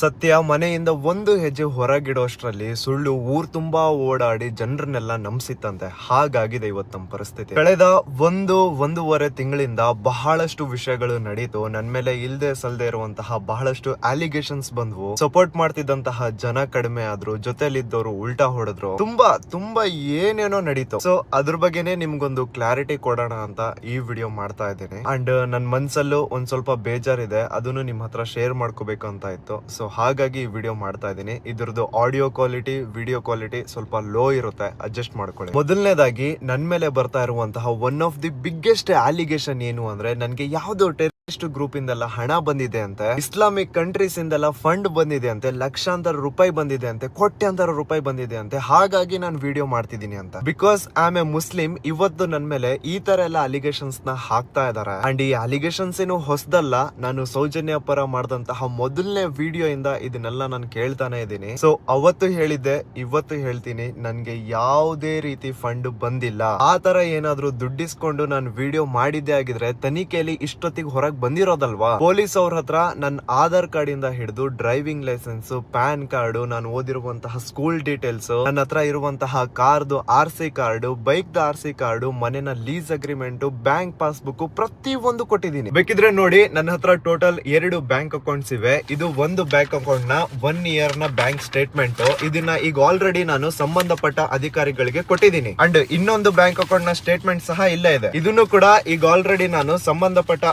ಸತ್ಯ ಮನೆಯಿಂದ ಒಂದು ಹೆಜ್ಜೆ ಹೊರಗಿಡೋಷ್ಟ್ರಲ್ಲಿ ಸುಳ್ಳು, ಊರ್ ತುಂಬಾ ಓಡಾಡಿ ಜನರನ್ನೆಲ್ಲ ನಂಬಿಸಿತ್ತಂತೆ. ಹಾಗಾಗಿದೆ ಇವತ್ತು ನಮ್ಮ ಪರಿಸ್ಥಿತಿ. ಕಳೆದ ಒಂದು, ಒಂದೂವರೆ ತಿಂಗಳಿಂದ ಬಹಳಷ್ಟು ವಿಷಯಗಳು ನಡೀತು. ನನ್ ಮೇಲೆ ಇಲ್ದೆ ಸಲ್ದೆ ಇರುವಂತಹ ಬಹಳಷ್ಟು ಅಲಿಗೇಷನ್ಸ್ ಬಂದ್ವು. ಸಪೋರ್ಟ್ ಮಾಡ್ತಿದ್ದಂತಹ ಜನ ಕಡಿಮೆ ಆದ್ರು ಜೊತೆಲಿದ್ದವರು ಉಲ್ಟಾ ಹೊಡೆದ್ರು. ತುಂಬಾ ತುಂಬಾ ಏನೇನೋ ನಡೀತು. ಸೊ ಅದ್ರ ಬಗ್ಗೆನೆ ನಿಮ್ಗೊಂದು ಕ್ಲಾರಿಟಿ ಕೊಡೋಣ ಅಂತ ಈ ವಿಡಿಯೋ ಮಾಡ್ತಾ ಇದ್ದೀನಿ. ಅಂಡ್ ನನ್ ಮನ್ಸಲ್ಲೂ ಒಂದ್ ಸ್ವಲ್ಪ ಬೇಜಾರಿದೆ. ಅದನ್ನು ನಿಮ್ ಹತ್ರ ಶೇರ್ ಮಾಡ್ಕೋಬೇಕು ಅಂತ ಇತ್ತು. ಸೊ ಹಾಗಾಗಿ ಈ ವಿಡಿಯೋ ಮಾಡ್ತಾ ಇದ್ದೀನಿ. ಇದ್ರದ್ದು ಆಡಿಯೋ ಕ್ವಾಲಿಟಿ ವಿಡಿಯೋ ಕ್ವಾಲಿಟಿ ಸ್ವಲ್ಪ ಲೋ ಇರುತ್ತೆ. ಅಡ್ಜಸ್ಟ್ ಮಾಡ್ಕೊಳ್ಳಿ. ಮೊದಲನೇದಾಗಿ ನನ್ ಮೇಲೆ ಬರ್ತಾ ಇರುವಂತಹ one of the biggest allegation ಏನು ಅಂದ್ರೆ, ನನ್ಗೆ ಯಾವ್ದೋ ಟೆರರಿಸ್ಟ್ ಗ್ರೂಪ್ ಇಂದೆಲ್ಲ ಹಣ ಬಂದಿದೆ ಅಂತೆ, ಇಸ್ಲಾಮಿಕ್ ಕಂಟ್ರೀಸ್ ಇಂದೆಲ್ಲ ಫಂಡ್ ಬಂದಿದೆ ಅಂತೆ, ಲಕ್ಷಾಂತರ ರೂಪಾಯಿ ಬಂದಿದೆ ಅಂತೆ, ಕೋಟ್ಯಾಂತರ ರೂಪಾಯಿ ಬಂದಿದೆ ಅಂತೆ, ಹಾಗಾಗಿ ನಾನು ವಿಡಿಯೋ ಮಾಡ್ತಿದ್ದೀನಿ ಅಂತ. ಬಿಕಾಸ್ ಆಮ್ ಎ ಮುಸ್ಲಿಂ ಇವತ್ತು ನನ್ ಮೇಲೆ ಈ ತರ ಎಲ್ಲ ಅಲಿಗೇಷನ್ಸ್ನ ಹಾಕ್ತಾ ಇದಾರೆ ಅಂಡ್ ಈ ಅಲಿಗೇಷನ್ಸ್ ಏನು ಹೊಸದಲ್ಲ, ನಾನು ಸೌಜನ್ಯ ಪರ ಮಾಡಿದಂತಹ ಮೊದಲನೇ ವಿಡಿಯೋ ಇಂದ ಇದನ್ನೆಲ್ಲ ನಾನು ಕೇಳ್ತಾನೆ ಇದ್ದೀನಿ. ಸೊ ಅವತ್ತು ಹೇಳಿದ್ದೆ, ಇವತ್ತು ಹೇಳ್ತೀನಿ, ನನ್ಗೆ ಯಾವುದೇ ರೀತಿ ಫಂಡ್ ಬಂದಿಲ್ಲ. ಆ ತರ ಏನಾದ್ರು ದುಡ್ಡಿಸ್ಕೊಂಡು ನಾನು ವಿಡಿಯೋ ಮಾಡಿದ್ದೆ ಆಗಿದ್ರೆ ತನಿಖೆಯಲ್ಲಿ ಇಷ್ಟೊತ್ತಿಗೆ ಹೊರಗ್ ಬಂದಿರೋದಲ್ವಾ? ಪೊಲೀಸ್ ಅವ್ರ ಹತ್ರ ನನ್ನ ಆಧಾರ್ ಕಾರ್ಡ್ ಇಂದ ಹಿಡಿದು ಡ್ರೈವಿಂಗ್ ಲೈಸೆನ್ಸ್, ಪ್ಯಾನ್ ಕಾರ್ಡ್, ನಾನು ಓದಿರುವಂತಹ ಸ್ಕೂಲ್ ಡೀಟೇಲ್ಸ್ ನನ್ನ ಹತ್ರ ಇರುವಂತಹ ಕಾರ್ದು ಆರ್ ಸಿ ಕಾರ್ಡ್ ಬೈಕ್ ದ ಆರ್ ಸಿ ಕಾರ್ಡ್, ಮನೆನ ಲೀಸ್ ಅಗ್ರಿಮೆಂಟ್, ಬ್ಯಾಂಕ್ ಪಾಸ್ಬುಕ್ ಪ್ರತಿ ಒಂದು ಕೊಟ್ಟಿದ್ದೀನಿ. ಬೇಕಿದ್ರೆ ನೋಡಿ ನನ್ನ ಹತ್ರ ಟೋಟಲ್ ಎರಡು ಬ್ಯಾಂಕ್ ಅಕೌಂಟ್ಸ್ ಇವೆ. ಇದು ಒಂದು ಬ್ಯಾಂಕ್ ಅಕೌಂಟ್ನ ಒನ್ ಇಯರ್ನ ಬ್ಯಾಂಕ್ ಸ್ಟೇಟ್ಮೆಂಟ್. ಇದನ್ನ ಈಗ ಆಲ್ರೆಡಿ ನಾನು ಸಂಬಂಧಪಟ್ಟ ಅಧಿಕಾರಿಗಳಿಗೆ ಕೊಟ್ಟಿದ್ದೀನಿ. ಅಂಡ್ ಇನ್ನೊಂದು ಬ್ಯಾಂಕ್ ಅಕೌಂಟ್ನ ಸ್ಟೇಟ್ಮೆಂಟ್ ಸಹ ಇಲ್ಲೇ ಇದೆ. ಇದನ್ನು ಕೂಡ ಈಗ ಆಲ್ರೆಡಿ ನಾನು ಸಂಬಂಧಪಟ್ಟ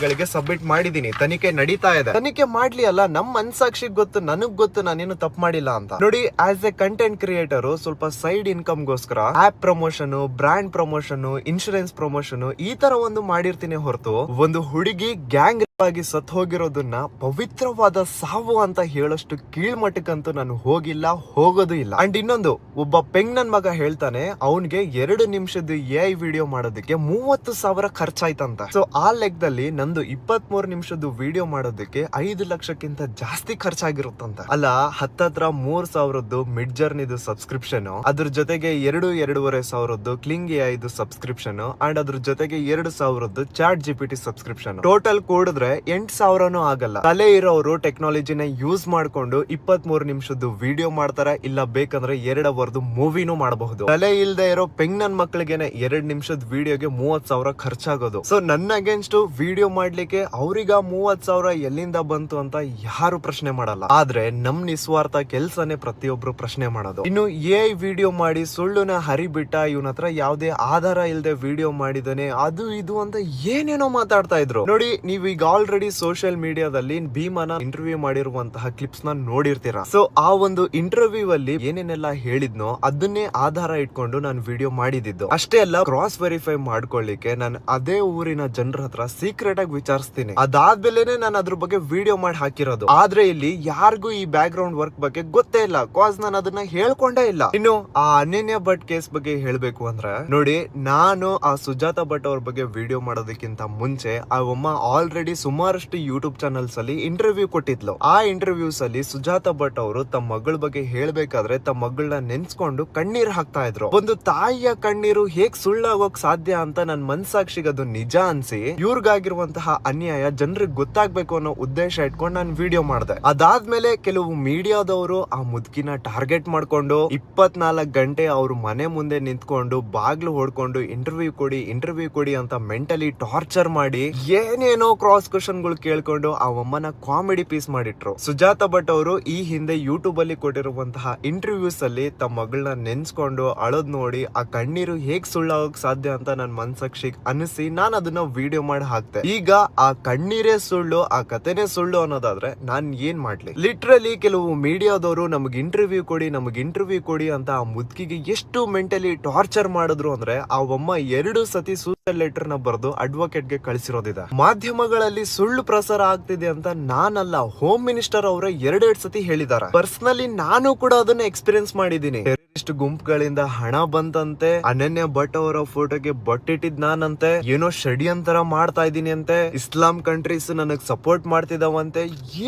ಅಧಿಕಾರಿಗಳಿಗೆ ಸಬ್ಮಿಟ್ ಮಾಡಿದೀನಿ ತನಿಖೆ ನಡೀತಾ ಇದೆ. ತನಿಖೆ ಮಾಡ್ಲಿ ಅಲ್ಲ, ನಮ್ ಮನ್ಸಾಕ್ಷಿಗ್ ಗೊತ್ತು, ನನಗ್ ಗೊತ್ತು ನಾನೇನು ತಪ್ಪು ಮಾಡಿಲ್ಲ ಅಂತ. ನೋಡಿ ಆಸ್ ಎ ಕಂಟೆಂಟ್ ಕ್ರಿಯೇಟರ್ ಸ್ವಲ್ಪ ಸೈಡ್ ಇನ್ಕಮ್ ಗೋಸ್ಕರ app promotion brand promotion insurance promotion ಈ ತರ ಒಂದು ಮಾಡಿರ್ತೀನಿ ಹೊರತು, ಒಂದು ಹುಡುಗಿ ಗ್ಯಾಂಗ್ ಆಗಿ ಸತ್ ಹೋಗಿರೋದನ್ನ ಪವಿತ್ರವಾದ ಸಾವು ಅಂತ ಹೇಳಷ್ಟು ಕೀಳ್ಮಟ್ಟಕ್ಕಂತೂ ನಾನು ಹೋಗಿಲ್ಲ, ಹೋಗೋದು ಇಲ್ಲ. ಅಂಡ್ ಇನ್ನೊಂದು, ಒಬ್ಬ ಪೆಂಗ್ ನನ್ ಮಗ ಹೇಳ್ತಾನೆ, ಅವನ್ಗೆ ಎರಡು ನಿಮಿಷದ ಎ ಐ ವಿಡಿಯೋ ಮಾಡೋದಕ್ಕೆ ಮೂವತ್ತು ಸಾವಿರ ಖರ್ಚಾಯ್ತಂತ. ಸೊ ಆ ಲೆಕ್ಕದಲ್ಲಿ ನಂದು ಇಪ್ಪತ್ ಮೂರು ನಿಮಿಷದ ವಿಡಿಯೋ ಮಾಡೋದಕ್ಕೆ ಐದು ಲಕ್ಷಕ್ಕಿಂತ ಜಾಸ್ತಿ ಖರ್ಚಾಗಿರುತ್ತಂತ. ಅಲ್ಲ, ಹತ್ತತ್ರ ಮೂರ್ ಸಾವಿರದ್ದು ಮಿಡ್ ಜರ್ನಿದು ಸಬ್ಸ್ಕ್ರಿಪ್ಷನ್ ಅದ್ರ ಜೊತೆಗೆ ಎರಡು ಎರಡೂವರೆ ಸಾವಿರದ್ದು ಕ್ಲಿಂಗ್ ಐದು ಸಬ್ಸ್ಕ್ರಿಪ್ಷನ್ ಅಂಡ್ ಅದ್ರ ಜೊತೆಗೆ ಎರಡು ಸಾವಿರದ್ದು ಚಾಟ್ ಜಿಪಿಟಿ ಸಬ್ಸ್ಕ್ರಿಪ್ಷನ್ ಟೋಟಲ್ ಕೂಡಿದ್ರೆ ಎಂಟ್ ಸಾವಿರನೂ ಆಗಲ್ಲ. ತಲೆ ಇರೋರು ಟೆಕ್ನಾಲಜಿನ ಯೂಸ್ ಮಾಡ್ಕೊಂಡು ಇಪ್ಪತ್ ಮೂರು ನಿಮಿಷದ್ದು ವಿಡಿಯೋ ಮಾಡ್ತಾರ ಇಲ್ಲ ಬೇಕಂದ್ರೆ ಎರಡ್ ಅವರ್ದು ಮೂವಿನೂ ಮಾಡಬಹುದು. ತಲೆ ಇಲ್ದೆ ಇರೋ ಪೆಂಗ್ ನನ್ ಮಕ್ಳಿಗೆನೆ ಎರಡ್ ನಿಮಿಷದ ವಿಡಿಯೋಗೆ ಮೂವತ್ ಸಾವಿರ ಖರ್ಚಾಗೋದು. ಸೊ ನನ್ನ ಅಗೇನ್ಸ್ಟ್ ವಿಡಿಯೋ ಮಾಡ್ಲಿಕ್ಕೆ ಅವ್ರಿಗ ಮೂವತ್ ಸಾವಿರ ಎಲ್ಲಿಂದ ಬಂತು ಅಂತ ಯಾರು ಪ್ರಶ್ನೆ ಮಾಡಲ್ಲ. ಆದ್ರೆ ನಮ್ ನಿಸ್ವಾರ್ಥ ಕೆಲ್ಸನೇ ಪ್ರತಿಯೊಬ್ರು ಪ್ರಶ್ನೆ ಮಾಡೋದು. ಇನ್ನು ಎ ವಿಡಿಯೋ ಮಾಡಿ ಸುಳ್ಳುನ ಹರಿಬಿಟ್ಟ ಇವನ ಹತ್ರ ಯಾವ್ದೇ ಆಧಾರ ಇಲ್ದೆ ವಿಡಿಯೋ ಮಾಡಿದಾನೆ, ಅದು ಇದು ಅಂತ ಏನೇನೋ ಮಾತಾಡ್ತಾ ಇದ್ರು. ನೋಡಿ ನೀವ್ ಈಗ ಆಲ್ರೆಡಿ ಸೋಷಿಯಲ್ ಮೀಡಿಯಾದಲ್ಲಿ ಭೀಮನ ಇಂಟರ್ವ್ಯೂ ಮಾಡಿರುವಂತಹ ಕ್ಲಿಪ್ಸ್ನ ನೋಡಿರ್ತೀರಾ? ಸೊ ಆ ಒಂದು ಇಂಟರ್ವ್ಯೂ ಅಲ್ಲಿ ಏನೇನೆಲ್ಲ ಹೇಳಿದ್ನೋ ಅದನ್ನೇ ಆಧಾರ ಇಟ್ಕೊಂಡು ನಾನು ವಿಡಿಯೋ ಮಾಡಿದ್ದು. ಅಷ್ಟೇ ಅಲ್ಲ ಕ್ರಾಸ್ ವೆರಿಫೈ ಮಾಡ್ಕೊಳ್ಳಿಕ್ಕೆ ನಾನು ಅದೇ ಊರಿನ ಜನರ ಹತ್ರ ಸೀಕ್ರೆಟ್ ಆಗಿ ವಿಚಾರಿಸ್ತೀನಿ. ಅದಾದ್ಮೇಲೆ ನಾನು ಅದ್ರ ಬಗ್ಗೆ ವಿಡಿಯೋ ಮಾಡಿ ಹಾಕಿರೋದು. ಆದ್ರೆ ಇಲ್ಲಿ ಯಾರಿಗೂ ಈ ಬ್ಯಾಕ್ ಗ್ರೌಂಡ್ ವರ್ಕ್ ಬಗ್ಗೆ ಗೊತ್ತೇ ಇಲ್ಲ. ಕಾಸ್ ನಾನು ಅದನ್ನ ಹೇಳ್ಕೊಂಡೇ ಇಲ್ಲ. ಇನ್ನು ಆ ಅನನ್ಯ ಭಟ್ ಕೇಸ್ ಬಗ್ಗೆ ಹೇಳ್ಬೇಕು ಅಂದ್ರೆ, ನೋಡಿ, ನಾನು ಆ ಸುಜಾತ ಭಟ್ ಅವ್ರ ಬಗ್ಗೆ ವಿಡಿಯೋ ಮಾಡೋದಕ್ಕಿಂತ ಮುಂಚೆ, ಆ ಒಮ್ಮ ಆಲ್ರೆಡಿ ಸುಮಾರಷ್ಟು ಯೂಟ್ಯೂಬ್ ಚಾನಲ್ಸ್ ಅಲ್ಲಿ ಇಂಟರ್ವ್ಯೂ ಕೊಟ್ಟಿದ್ಲು. ಆ ಇಂಟರ್ವ್ಯೂಸ್ ಅಲ್ಲಿ ಸುಜಾತ ಭಟ್ ಅವರು ತಮ್ಮ ಮಗಳ ಬಗ್ಗೆ ಹೇಳ್ಬೇಕಾದ್ರೆ ತಮ್ಮ ಮಗಳನ್ನ ನೆನ್ಸ್ಕೊಂಡು ಕಣ್ಣೀರ್ ಹಾಕ್ತಾ ಇದ್ರು. ಒಂದು ತಾಯಿಯ ಕಣ್ಣೀರು ಹೇಗ್ ಸುಳ್ಳಾಗೋಕ್ ಸಾಧ್ಯ ಅಂತ ನನ್ ಮನ್ಸಾಕ್ಷಿಗೆ ಅದು ನಿಜ ಅನ್ಸಿ, ಇವ್ರಿಗಾಗಿರುವಂತಹ ಅನ್ಯಾಯ ಜನರಿಗೆ ಗೊತ್ತಾಗ್ಬೇಕು ಅನ್ನೋ ಉದ್ದೇಶ ಇಟ್ಕೊಂಡು ನಾನು ವಿಡಿಯೋ ಮಾಡಿದೆ. ಅದಾದ್ಮೇಲೆ ಕೆಲವು ಮೀಡಿಯಾದವರು ಆ ಮುದುಕಿನ ಟಾರ್ಗೆಟ್ ಮಾಡ್ಕೊಂಡು ಇಪ್ಪತ್ನಾಲ್ಕು ಗಂಟೆ ಅವ್ರ ಮನೆ ಮುಂದೆ ನಿಂತ್ಕೊಂಡು ಬಾಗ್ಲು ಹೊಡ್ಕೊಂಡು ಇಂಟರ್ವ್ಯೂ ಕೊಡಿ ಇಂಟರ್ವ್ಯೂ ಕೊಡಿ ಅಂತ ಮೆಂಟಲಿ ಟಾರ್ಚರ್ ಮಾಡಿ ಏನೇನೋ ಕ್ರಾಸ್ ಕ್ವಶನ್ಗಳು ಕೇಳ್ಕೊಂಡು ಆ ಅಮ್ಮನ ಕಾಮಿಡಿ ಪೀಸ್ ಮಾಡಿಟ್ರು. ಸುಜಾತ ಭಟ್ ಅವರು ಈ ಹಿಂದೆ ಯೂಟ್ಯೂಬ್ ಅಲ್ಲಿ ಕೊಟ್ಟಿರುವಂತಹ ಇಂಟರ್ವ್ಯೂಸ್ ಅಲ್ಲಿ ತಮ್ಮ ಮಗಳನ್ನ ನೆನ್ಸ್ಕೊಂಡು ಅಳದ್ ನೋಡಿ ಆ ಕಣ್ಣೀರು ಹೇಗ್ ಸುಳ್ಳಾಗೋಕ್ ಸಾಧ್ಯ ಅಂತ ನನ್ ಮನ್ಸಾಕ್ಷಿಗ್ ಅನಿಸಿ ನಾನು ಅದನ್ನ ವಿಡಿಯೋ ಮಾಡಿ ಹಾಕ್ತೆ. ಈಗ ಆ ಕಣ್ಣೀರೇ ಸುಳ್ಳು, ಆ ಕಥೆನೇ ಸುಳ್ಳು ಅನ್ನೋದಾದ್ರೆ ನಾನ್ ಏನ್ ಮಾಡ್ಲಿ? ಲಿಟ್ರಲಿ ಕೆಲವು ಮೀಡಿಯಾದವರು ನಮಗ್ ಇಂಟರ್ವ್ಯೂ ಕೊಡಿ, ನಮಗ್ ಇಂಟರ್ವ್ಯೂ ಕೊಡಿ ಅಂತ ಆ ಮುದ್ಕಿಗೆ ಎಷ್ಟು ಮೆಂಟಲಿ ಟಾರ್ಚರ್ ಮಾಡಿದ್ರು ಅಂದ್ರೆ ಆ ಒಮ್ಮ ಎರಡು ಸತಿ ಲೆಟರ್ನ ಬರೆದು ಅಡ್ವೊಕೇಟ್ಗೆ ಕಳಿಸಿರೋದಿದೆ. ಮಾಧ್ಯಮಗಳಲ್ಲಿ ಸುಳ್ಳು ಪ್ರಸಾರ ಆಗ್ತಿದೆ ಅಂತ ನಾನಲ್ಲ ಹೋಮ್ ಮಿನಿಸ್ಟರ್ ಅವರ ಎರಡೆರಡು ಸತಿ ಹೇಳಿದ್ದಾರೆ. ಪರ್ಸನಲಿ ನಾನು ಕೂಡ ಅದನ್ನ ಎಕ್ಸ್ಪೀರಿಯನ್ಸ್ ಮಾಡಿದ್ದೀನಿ. ಟೆರರಿಸ್ಟ್ ಗುಂಪುಗಳಿಂದ ಹಣ ಬಂತಂತೆ. ಅನನ್ಯ ಭಟ್ ಅವರ ಫೋಟೋಗೆ ಬಟ್ಟಿಟ್ಟಿದ್ ನಾನಂತೆ. ಏನೋ ಷಡ್ಯಂತರ ಮಾಡ್ತಾ ಇದ್ದೀನಿ ಅಂತೆ. ಇಸ್ಲಾಂ ಕಂಟ್ರೀಸ್ ನನಗ್ ಸಪೋರ್ಟ್ ಮಾಡ್ತಿದಾವಂತೆ.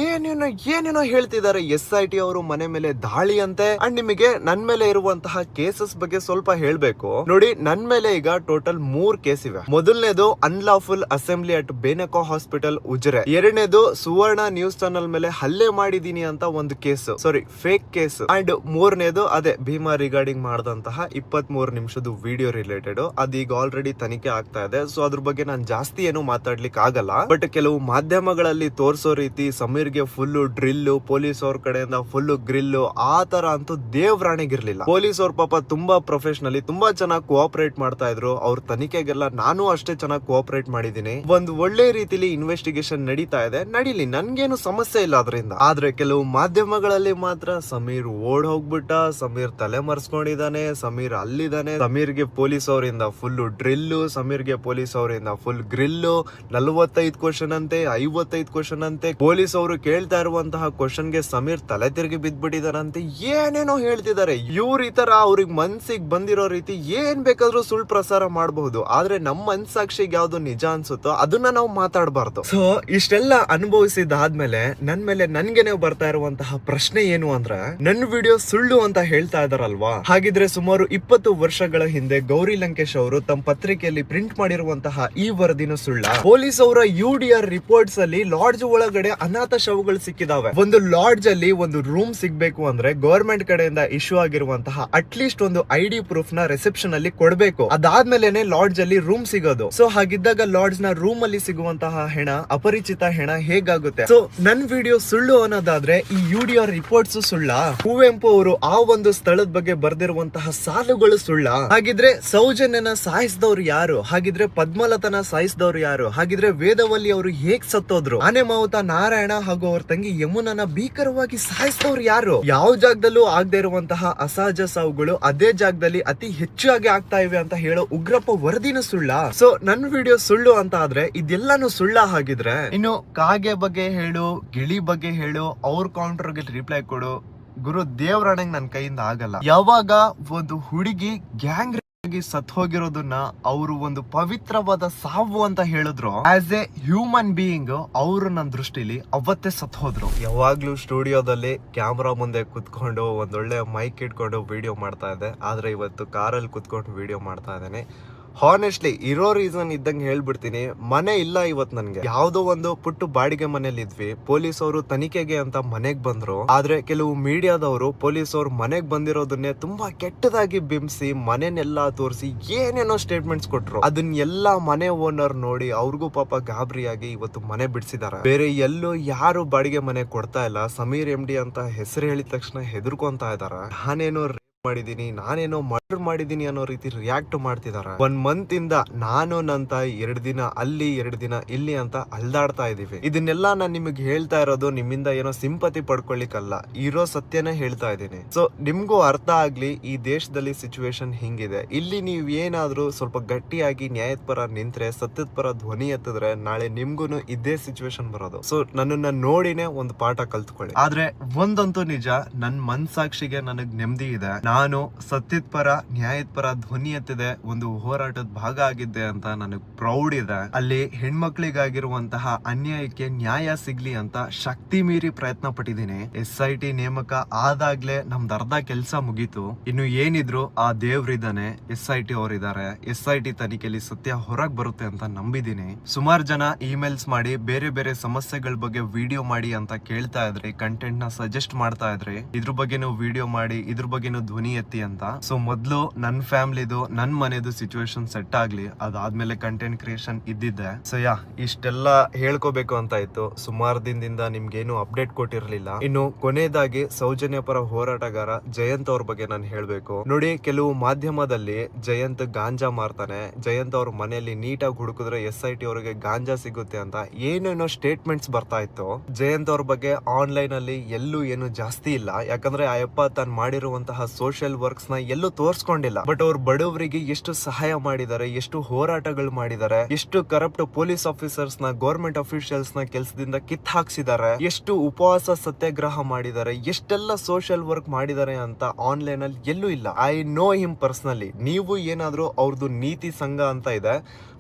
ಏನೇನೋ ಏನೇನೋ ಹೇಳ್ತಿದ್ದಾರೆ ಎಸ್ ಐ ಟಿ ಅವರು ಮನೆ ಮೇಲೆ ದಾಳಿ ಅಂತೆ. ಅಂಡ್ ನಿಮಗೆ ನನ್ ಮೇಲೆ ಇರುವಂತಹ ಕೇಸಸ್ ಬಗ್ಗೆ ಸ್ವಲ್ಪ ಹೇಳ್ಬೇಕು. ನೋಡಿ, ನನ್ ಮೇಲೆ ಈಗ ಟೋಟಲ್ ಮೂರ್ ಕೇಸ್ ಇವೆ. ಮೊದಲನೇದು ಅನ್ಲಾಫುಲ್ ಅಸೆಂಬ್ಲಿ ಅಟ್ ಬೇನಕೋ ಹಾಸ್ಪಿಟಲ್ ಉಜ್ರೆ. ಎರಡನೇದು ಸುವರ್ಣ ನ್ಯೂಸ್ ಚಾನಲ್ ಮೇಲೆ ಹಲ್ಲೆ ಮಾಡಿದೀನಿ ಅಂತ ಒಂದು case sorry fake case and ಮೂರನೇದು, ಅದೇ ಭೀಮಾ ರಿಗಾರ್ಡಿಂಗ್ ಮಾಡಿದಂತಹ ಇಪ್ಪತ್ ಮೂರು ನಿಮಿಷದ ವಿಡಿಯೋ ರಿಲೇಟೆಡ್ ಅದೀಗ ಆಲ್ರೆಡಿ ತನಿಖೆ ಆಗ್ತಾ ಇದೆ. ಸೊ ಅದ್ರ ಬಗ್ಗೆ ನಾನು ಜಾಸ್ತಿ ಏನು ಮಾತಾಡ್ಲಿಕ್ಕೆ ಆಗಲ್ಲ. ಬಟ್ ಕೆಲವು ಮಾಧ್ಯಮಗಳಲ್ಲಿ ತೋರಿಸೋ ರೀತಿ ಸಮೀರ್ಗೆ ಫುಲ್ ಡ್ರಿಲ್ ಪೊಲೀಸ್ ಅವ್ರ ಕಡೆಯಿಂದ ಫುಲ್ ಗ್ರಿಲ್ ಆ ತರ ಅಂತೂ ದೇವ್ರಾಣಿಗಿರ್ಲಿಲ್ಲ. ಪೊಲೀಸ್ ಅವ್ರ ಪಾಪ ತುಂಬಾ ಪ್ರೊಫೆಷನಲಿ ತುಂಬಾ ಚೆನ್ನಾಗಿ ಕೋಆಪರೇಟ್ ಮಾಡ್ತಾ ಇದ್ರು. ಅವ್ರ ತನಿಖೆಗೆಲ್ಲ ನಾನು ಅಷ್ಟೇ ಚೆನ್ನಾಗಿ ಕೋಆಪರೇಟ್ ಮಾಡಿದೀನಿ ಒಂದು ಒಳ್ಳೆ ರೀತಿಲಿ ಇನ್ವೆಸ್ಟಿಗೇಷನ್ ನಡೀತಾ ಇದೆ. ನಡೀಲಿ, ನನ್ಗೇನು ಸಮಸ್ಯೆ ಇಲ್ಲ ಅದರಿಂದ. ಆದ್ರೆ ಕೆಲವು ಮಾಧ್ಯಮಗಳಲ್ಲಿ ಮಾತ್ರ ಸಮೀರ್ ಓಡ್ ಹೋಗ್ಬಿಟ್ಟ, ಸಮೀರ್ ತಲೆ ಮರ್ಸ್ಕೊಂಡಿದ್ದಾನೆ ಸಮೀರ್ ಅಲ್ಲಿದ್ದಾನೆ. ಸಮೀರ್ಗೆ ಪೊಲೀಸ್ ಅವರಿಂದ ಫುಲ್ ಡ್ರಿಲ್ಲು ಸಮೀರ್ಗೆ ಪೊಲೀಸ್ ಅವರಿಂದ ಫುಲ್ ಗ್ರಿಲ್ಲು ನಲ್ವತ್ತೈದು ಕ್ವಶನ್ ಅಂತೆ, ಐವತ್ತೈದು ಕ್ವಶನ್ ಅಂತೆ. ಪೊಲೀಸ್ ಅವರು ಕೇಳ್ತಾ ಇರುವಂತಹ ಕ್ವಶನ್ಗೆ ಸಮೀರ್ ತಲೆ ತಿರುಗಿ ಬಿದ್ದ್ಬಿಟ್ಟಿದಾರಂತೆ ಏನೇನೋ ಹೇಳ್ತಿದ್ದಾರೆ. ಇವ್ರ ಈ ತರ ಅವ್ರಿಗೆ ಮನ್ಸಿಗೆ ಬಂದಿರೋ ರೀತಿ ಏನ್ ಬೇಕಾದ್ರೂ ಸುಳ್ಳು ಪ್ರಸಾರ ಮಾಡಬಹುದು. ಆದ್ರೆ ನಮ್ಮ ಮನ್ಸಾಕ್ಷಿಗೆ ಯಾವ್ದು ನಿಜ ಅನ್ಸುತ್ತೋ ಅದನ್ನ ನಾವು ಮಾತಾಡಬಾರ್ದು. ಸೊ ಇಷ್ಟೆಲ್ಲ ಅನುಭವಿಸಿದಾದ್ಮೇಲೆ ನನ್ ಮೇಲೆ ನನ್ಗೆನೆ ಬರ್ತಾ ಇರುವಂತಹ ಪ್ರಶ್ನೆ ಏನು ಅಂದ್ರೆ ನನ್ನ ವಿಡಿಯೋ ಸುಳ್ಳು ಅಂತ ಹೇಳ್ತಾ ಇದಾರಲ್ವಾ ಹಾಗಿದ್ರೆ ಸುಮಾರು ಇಪ್ಪತ್ತು ವರ್ಷಗಳ ಹಿಂದೆ ಗೌರಿ ಲಂಕೇಶ್ ಅವರು ತಮ್ಮ ಪತ್ರಿಕೆಯಲ್ಲಿ ಪ್ರಿಂಟ್ ಮಾಡಿರುವಂತಹ ಈ ವರದಿನ ಸುಳ್ಳ. ಪೊಲೀಸ್ ಅವರ ಯು ಡಿ ಆರ್ ರಿಪೋರ್ಟ್ಸ್ ಅಲ್ಲಿ ಲಾಡ್ಜ್ ಒಳಗಡೆ ಅನಾಥ ಶವಗಳು ಸಿಕ್ಕಿದಾವೆ. ಒಂದು ಲಾಡ್ಜ್ ಅಲ್ಲಿ ಒಂದು ರೂಮ್ ಸಿಗ್ಬೇಕು ಅಂದ್ರೆ ಗವರ್ಮೆಂಟ್ ಕಡೆಯಿಂದ ಇಶ್ಯೂ ಆಗಿರುವಂತಹ ಅಟ್ಲೀಸ್ಟ್ ಒಂದು ಐ ಡಿ ಪ್ರೂಫ್ನ ರಿಸೆಪ್ಷನ್ ಅಲ್ಲಿ ಕೊಡ್ಬೇಕು. ಅದಾದ್ಮೇಲೆನೆ ಲಾಡ್ಜ್ ಅಲ್ಲಿ ರೂಮ್ ಸಿಗೋದು. ಸೊ ಹಾಗಿದ್ದಾಗ ಲಾಡ್ಜ್ನ ರೂಮ್ ಅಲ್ಲಿ ಸಿಗುವಂತಹ ಹೆಣ, ಅಪರಿಚಿತ ಹೆಣ ಹೇಗಾಗುತ್ತೆ? ಸೊ ನನ್ ವಿಡಿಯೋ ಸುಳ್ಳು ಅನ್ನೋದಾದ್ರೆ ಈ ಯು ಡಿ ಆರ್ ರಿಪೋರ್ಟ್ಸ್ ಸುಳ್ಳ. ಕುವೆಂಪು ಅವರು ಆ ಒಂದು ಸ್ಥಳದ ಬಗ್ಗೆ ಬರ್ದಿರುವಂತಹ ಸಾಲುಗಳು ಸುಳ್ಳ. ಹಾಗಿದ್ರೆ ಸೌಜನ್ಯನ ಸಾಯಿಸಿದವ್ರು ಯಾರು? ಹಾಗಿದ್ರೆ ಪದ್ಮಲತನ ಸಾಯಿಸಿದವ್ರು ಯಾರು? ಹಾಗಿದ್ರೆ ವೇದವಲ್ಲಿ ಅವರು ಹೇಗ್ ಸತ್ತೋದ್ರು? ಆನೆ ಮಾವುತ ನಾರಾಯಣ ಹಾಗೂ ಅವ್ರ ತಂಗಿ ಯಮುನನ ಭೀಕರವಾಗಿ ಸಾಯಿಸಿದವ್ರು ಯಾರು? ಯಾವ ಜಾಗದಲ್ಲೂ ಆಗದೆ ಇರುವಂತಹ ಅಸಹಜ ಸಾವುಗಳು ಅದೇ ಜಾಗದಲ್ಲಿ ಅತಿ ಹೆಚ್ಚಾಗಿ ಆಗ್ತಾ ಇವೆ ಅಂತ ಹೇಳೋ ಉಗ್ರಪ್ಪ ವರದಿನ ಸುಳ್ಳ. ಸೊ ನನ್ ವಿಡಿಯೋ ಸುಳ್ಳು ಅಂತ ಆದ್ರೆ ಇದೆಲ್ಲಾನು ಸುಳ್ಳ ಹಾಗಿದ್ರೆ? ಇನ್ನು ಕಾಗೆ ಬಗ್ಗೆ ಹೇಳು, ಗಿಳಿ ಬಗ್ಗೆ ಹೇಳು, ಅವ್ರ ಕೌಂಟರ್ಗೆ ರಿಪ್ಲೈ ಕೊಡು. ಗುರು ದೇವ್ರಣಂಗ್ ನನ್ ಕೈಯಿಂದ ಆಗಲ್ಲ. ಯಾವಾಗ ಒಂದು ಹುಡುಗಿ ಗ್ಯಾಂಗ್ ಸತ್ ಹೋಗಿರೋದನ್ನ ಅವರು ಒಂದು ಪವಿತ್ರವಾದ ಸಾವು ಅಂತ ಹೇಳಿದ್ರು ಆಸ್ ಎ ಹ್ಯೂಮನ್ ಬೀಯಿಂಗ್ ಅವರು ನನ್ನ ದೃಷ್ಟಿಲಿ ಅವತ್ತೇ ಸತ್ ಹೋದ್ರು ಯಾವಾಗ್ಲೂ ಸ್ಟುಡಿಯೋದಲ್ಲಿ ಕ್ಯಾಮ್ರಾ ಮುಂದೆ ಕುತ್ಕೊಂಡು ಒಂದೊಳ್ಳೆ ಮೈಕ್ ಇಟ್ಕೊಂಡು ವಿಡಿಯೋ ಮಾಡ್ತಾ ಇದ್ದೆ. ಆದ್ರೆ ಇವತ್ತು ಕಾರಲ್ಲಿ ಕುತ್ಕೊಂಡು ವಿಡಿಯೋ ಮಾಡ್ತಾ ಇದ್ದೇನೆ. ಹಾನೆಸ್ಟ್ಲಿ ಇರೋ ರೀಸನ್ ಇದ್ದಂಗೆ ಹೇಳ್ಬಿಡ್ತೀನಿ. ಮನೆ ಇಲ್ಲ ಇವತ್ ನನ್ಗೆ. ಯಾವ್ದೋ ಒಂದು ಪುಟ್ಟು ಬಾಡಿಗೆ ಮನೇಲಿ ಇದ್ವಿ. ಪೊಲೀಸ್ ಅವರು ತನಿಖೆಗೆ ಅಂತ ಮನೆಗ್ ಬಂದ್ರು. ಆದ್ರೆ ಕೆಲವು ಮೀಡಿಯಾದವರು ಪೊಲೀಸ್ ಅವ್ರು ಮನೆಗ್ ಬಂದಿರೋದನ್ನೇ ತುಂಬಾ ಕೆಟ್ಟದಾಗಿ ಬಿಂಬಿಸಿ, ಮನೆನೆಲ್ಲಾ ತೋರಿಸಿ ಏನೇನೋ ಸ್ಟೇಟ್ಮೆಂಟ್ಸ್ ಕೊಟ್ರು. ಅದನ್ನ ಎಲ್ಲಾ ಮನೆ ಓನರ್ ನೋಡಿ ಅವ್ರಿಗೂ ಪಾಪ ಗಾಬರಿಯಾಗಿ ಇವತ್ತು ಮನೆ ಬಿಡಿಸಿದಾರೆ. ಬೇರೆ ಎಲ್ಲೂ ಯಾರು ಬಾಡಿಗೆ ಮನೆ ಕೊಡ್ತಾ ಇಲ್ಲ. ಸಮೀರ್ ಎಂ ಡಿ ಅಂತ ಹೆಸರು ಹೇಳಿದ ತಕ್ಷಣ ಹೆದರ್ಕೊಂತ ಇದಾರ. ನಾನೇನೋ ಮಾಡಿದೀನಿ, ನಾನೇನೋ ಮರ್ಡರ್ ಮಾಡಿದೀನಿ ಅನ್ನೋ ರೀತಿ ರಿಯಾಕ್ಟ್ ಮಾಡ್ತಿದಾರೆ. ಒನ್ ಮಂತ್ ಇಂದ ನಾನು ತಾಯಿ ಎರಡ್ ದಿನ ಅಲ್ಲಿ, ಎರಡ್ ದಿನ ಇಲ್ಲಿ ಅಂತ ಅಲ್ದಾಡ್ತಾ ಇದೀವಿ ಇದನ್ನೆಲ್ಲ ನಾನ್ ನಿಮಗೆ ಹೇಳ್ತಾ ಇರೋದು ನಿಮ್ಮಿಂದ ಏನೋ ಸಿಂಪತಿ ಪಡ್ಕೊಳ್ಳಿಕ್ಕಲ್ಲ ಇರೋ ಸತ್ಯನೇ ಹೇಳ್ತಾ ಇದ್ದೀನಿ. ಸೊ ನಿಮ್ಗೂ ಅರ್ಥ ಆಗ್ಲಿ, ಈ ದೇಶದಲ್ಲಿ ಸಿಚುವೇಶನ್ ಹಿಂಗಿದೆ. ಇಲ್ಲಿ ನೀವ್ ಏನಾದ್ರೂ ಸ್ವಲ್ಪ ಗಟ್ಟಿಯಾಗಿ ನ್ಯಾಯದ ಪರ ನಿಂತ್ರೆ, ಸತ್ಯದ ಪರ ಧ್ವನಿ ಎತ್ತಿದ್ರೆ ನಾಳೆ ನಿಮ್ಗೂನು ಇದೇ ಸಿಚುವೇಶನ್ ಬರೋದು. ಸೊ ನನ್ನನ್ನ ನೋಡಿನೇ ಒಂದು ಪಾಠ ಕಲ್ತ್ಕೊಳ್ಳಿ. ಆದ್ರೆ ಒಂದಂತೂ ನಿಜ, ನನ್ ಮನ್ಸಾಕ್ಷಿಗೆ ನನಗ್ ನೆಮ್ಮದಿ ಇದೆ. ನಾನು ಸತ್ಯದ ಪರ, ನ್ಯಾಯದ ಪರ ಧ್ವನಿ ಎತ್ತಿದೆ, ಒಂದು ಹೋರಾಟದ ಭಾಗ ಆಗಿದ್ದೆ ಅಂತ ನನಗೆ ಪ್ರೌಡ್ ಇದೆ. ಅಲ್ಲಿ ಹೆಣ್ಮಕ್ಳಿಗಾಗಿರುವಂತಹ ಅನ್ಯಾಯಕ್ಕೆ ನ್ಯಾಯ ಸಿಗ್ಲಿ ಅಂತ ಶಕ್ತಿ ಮೀರಿ ಪ್ರಯತ್ನ ಪಟ್ಟಿದ್ದೀನಿ. ಎಸ್ ಐ ಟಿ ನೇಮಕ ಆದಾಗ್ಲೇ ನಮ್ದು ಅರ್ಧ ಕೆಲಸ ಮುಗೀತು. ಇನ್ನು ಏನಿದ್ರು ಆ ದೇವ್ರಿದ್ದಾನೆ, ಎಸ್ ಐ ಟಿ ಅವರಿದ್ದಾರೆ. ಎಸ್ ಐ ಟಿ ತನಿಖೆಯಲ್ಲಿ ಸತ್ಯ ಹೊರಗ್ ಬರುತ್ತೆ ಅಂತ ನಂಬಿದ್ದೀನಿ. ಸುಮಾರು ಜನ ಇಮೇಲ್ಸ್ ಮಾಡಿ, ಬೇರೆ ಬೇರೆ ಸಮಸ್ಯೆಗಳ ಬಗ್ಗೆ ವಿಡಿಯೋ ಮಾಡಿ ಅಂತ ಕೇಳ್ತಾ ಇದ್ರಿ ಕಂಟೆಂಟ್ನ ಸಜೆಸ್ಟ್ ಮಾಡ್ತಾ ಇದ್ರಿ. ಇದ್ರ ಬಗ್ಗೆನೂ ವಿಡಿಯೋ ಮಾಡಿ, ಇದ್ರ ಬಗ್ಗೆನೂ ಧ್ವನಿ ಎತ್ತಿ ಅಂತ. ಸೊ ಮೊದ್ಲು ನನ್ ಫ್ಯಾಮಿಲಿದು, ನನ್ ಮನೆದು ಸಿಚುವೇಶನ್ ಸೆಟ್ ಆಗ್ಲಿ, ಅದಾದ್ಮೇಲೆ ಕಂಟೆಂಟ್ ಕ್ರಿಯೇಷನ್ ಇದ್ದಿದ್ದೆ. ಸೊ ಯಾ, ಇಷ್ಟೆಲ್ಲ ಹೇಳ್ಕೋಬೇಕು ಅಂತ ಇತ್ತು. ಸುಮಾರು ದಿನದಿಂದ ನಿಮ್ಗೇನು ಅಪ್ಡೇಟ್ ಕೊಟ್ಟಿರ್ಲಿಲ್ಲ. ಇನ್ನು ಕೊನೆಯದಾಗಿ ಸೌಜನ್ಯ ಪರ ಹೋರಾಟಗಾರ ಜಯಂತ್ ಅವ್ರ ಬಗ್ಗೆ ನಾನು ಹೇಳ್ಬೇಕು. ನೋಡಿ, ಕೆಲವು ಮಾಧ್ಯಮದಲ್ಲಿ ಜಯಂತ್ ಗಾಂಜಾ ಮಾರ್ತಾನೆ. ಜಯಂತ್ ಅವ್ರ ಮನೆಯಲ್ಲಿ ನೀಟಾಗಿ ಹುಡುಕಿದ್ರೆ ಎಸ್ ಐ ಟಿ ಅವರಿಗೆ ಗಾಂಜಾ ಸಿಗುತ್ತೆ ಅಂತ ಏನೇನೋ ಸ್ಟೇಟ್ಮೆಂಟ್ಸ್ ಬರ್ತಾ ಇತ್ತು. ಜಯಂತ್ ಅವ್ರ ಬಗ್ಗೆ ಆನ್ಲೈನ್ ಅಲ್ಲಿ ಎಲ್ಲೂ ಏನು ಜಾಸ್ತಿ ಇಲ್ಲ. ಯಾಕಂದ್ರೆ ಆ ಯಪ್ಪ ತಾನು ಮಾಡಿರುವಂತಹ ಸೋಷಿಯಲ್ ವರ್ಕ್ಸ್ನ ಎಲ್ಲೂ ತೋರಿಸ್ಕೊಂಡಿಲ್ಲ. ಬಟ್ ಅವ್ರು ಬಡವರಿಗೆ ಎಷ್ಟು ಸಹಾಯ ಮಾಡಿದ್ದಾರೆ ಎಷ್ಟು ಹೋರಾಟಗಳು ಮಾಡಿದ್ದಾರೆ ಎಷ್ಟು ಕರಪ್ಟ್ ಪೊಲೀಸ್ ಆಫೀಸರ್ಸ್ನ ಗೌರ್ಮೆಂಟ್ ಅಫಿಷಿಯಲ್ಸ್ನ ಕೆಲಸದಿಂದ ಕಿತ್ ಹಾಕ್ಸಿದ್ದಾರೆ ಎಷ್ಟು ಉಪವಾಸ ಸತ್ಯಾಗ್ರಹ ಮಾಡಿದ್ದಾರೆ ಎಷ್ಟೆಲ್ಲ ಸೋಷಿಯಲ್ ವರ್ಕ್ ಮಾಡಿದ್ದಾರೆ ಅಂತ ಆನ್ಲೈನ್ ಅಲ್ಲಿ ಎಲ್ಲೂ ಇಲ್ಲ. I know him personally. ನೀವು ಏನಾದ್ರೂ ಅವ್ರದ್ದು ನೀತಿ ಸಂಘ ಅಂತ ಇದೆ,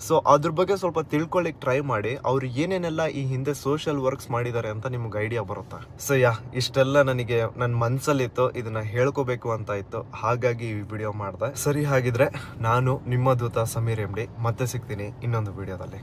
ಸೊ ಅದ್ರ ಬಗ್ಗೆ ಸ್ವಲ್ಪ ತಿಳ್ಕೊಳ್ಳಿಕ್ ಟ್ರೈ ಮಾಡಿ, ಅವ್ರು ಏನೇನೆಲ್ಲ ಈ ಹಿಂದೆ ಸೋಷಿಯಲ್ ವರ್ಕ್ಸ್ ಮಾಡಿದ್ದಾರೆ ಅಂತ ನಿಮ್ಗೆ ಐಡಿಯಾ ಬರುತ್ತೆ. ಸೊ ಇಷ್ಟೆಲ್ಲ ನನಗೆ ನನ್ನ ಮನ್ಸಲ್ಲಿತ್ತು, ಇದನ್ನ ಹೇಳ್ಕೋಬೇಕು ಅಂತ ಇತ್ತು ಹಾಗಾಗಿ ಈ ವಿಡಿಯೋ ಮಾಡಿದೆ. ಸರಿ, ಹಾಗಿದ್ರೆ ನಾನು ನಿಮ್ಮ ದೂತ ಸಮೀರ್ ಎಂ ಡಿ ಮತ್ತೆ ಸಿಗ್ತೀನಿ ಇನ್ನೊಂದು ವಿಡಿಯೋದಲ್ಲಿ